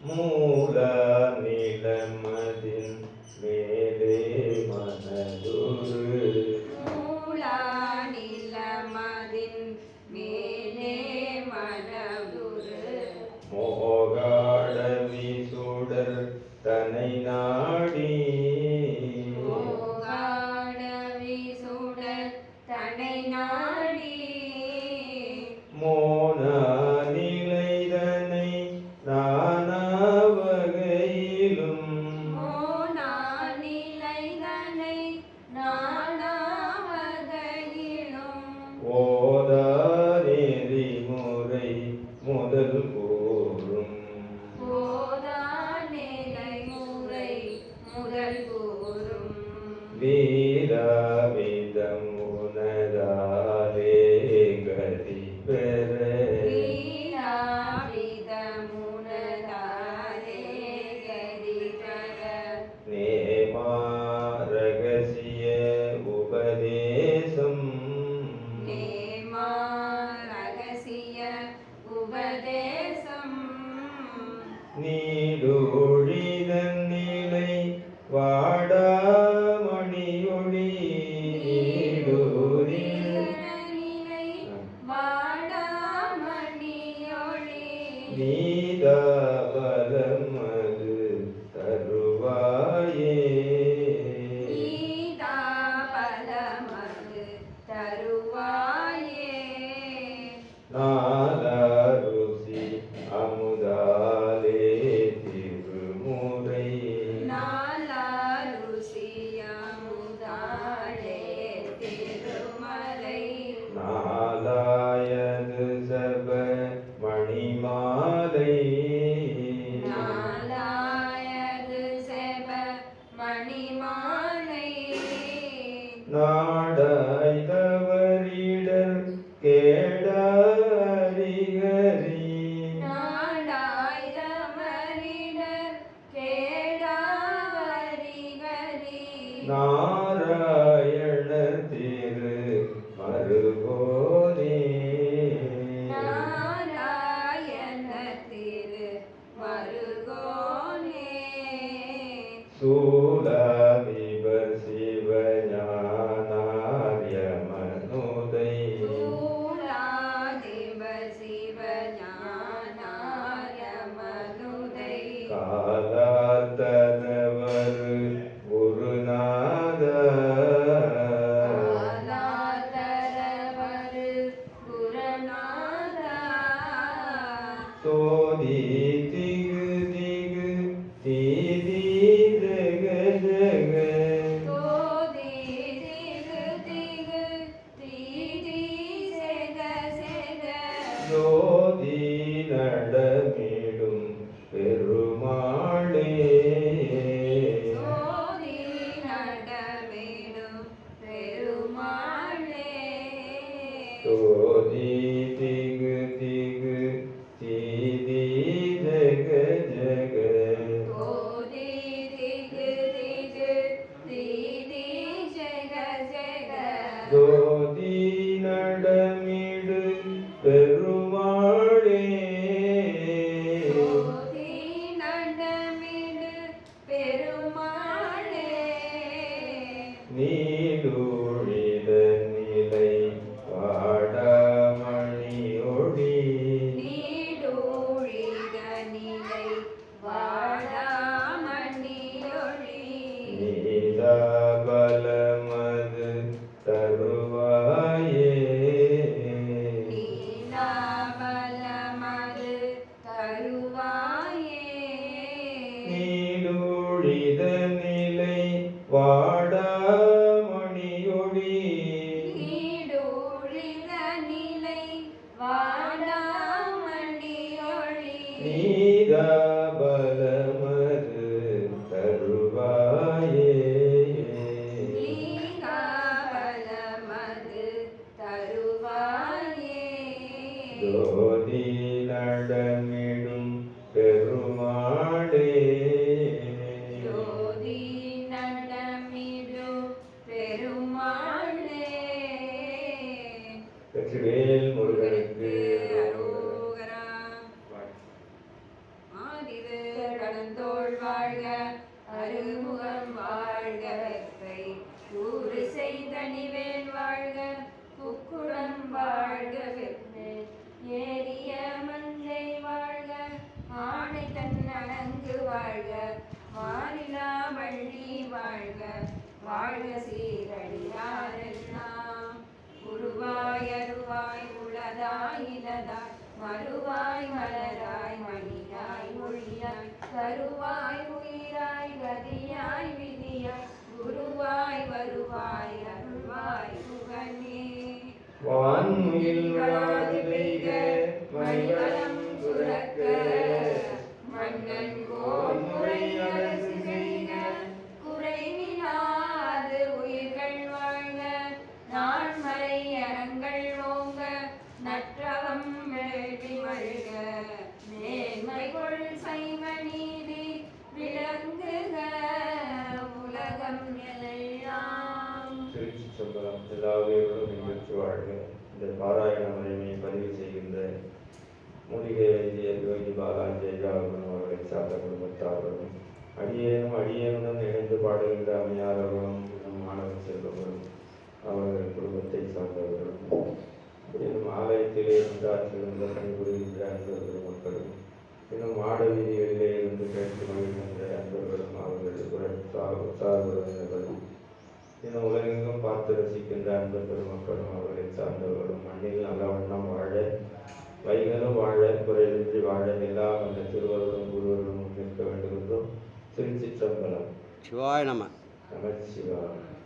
மூல நிலமதின் மேலே மனதொரு. மூல நிலமதின் மேலே மனதொரு மோகாடவி சுடர் தனை நான் වේලා වේදම් ಲಾಭ வா மறுவாய் மலராய் மணியாய் மொழியாய் கருவாய் உயிராய் கதியாய் விதியாய் குருவாய் வருவாய் அருள்வாய் புகழே வான்முகில் இந்த பாராயண முறைமையை பதிவு செய்கின்ற மூலிகை வைத்திய யோகி பாலாஜி ஐயாவுடன் அவர்களை சார்ந்த குடும்பத்தார்களும் அடியேனும் அடியேனுடன் இணைந்து பாடுகின்ற அம்மையாரர்களும் மாணவர் மாணவ அவர்கள் குடும்பத்தை சார்ந்தவர்களும் இன்னும் ஆலயத்திலே ஒன்றாற்றிருந்த பணிபுரிகின்ற அன்பர்களும் மக்களும் இன்னும் மாட வீதிகளிலே இருந்து கேட்டு மகிழ்கின்ற அன்பர்களும் அவர்கள் உடன் சார்புறவினர்களும் இன்னும் உலகெங்கும் பார்த்து ரசிக்கின்ற அன்பு பெருமக்களும் அவர்களை சார்ந்தவர்களும் மண்ணில் நல்ல வண்ணம் வாழ வைகளும் வாழ குறையின்றி வாழ எல்லாம் அந்த திருவருளும் குருவருளும் நிற்க வேண்டும் என்றும் திருச்சிற்றம்பலம். சிவாய நம. நமச்சிவாயம்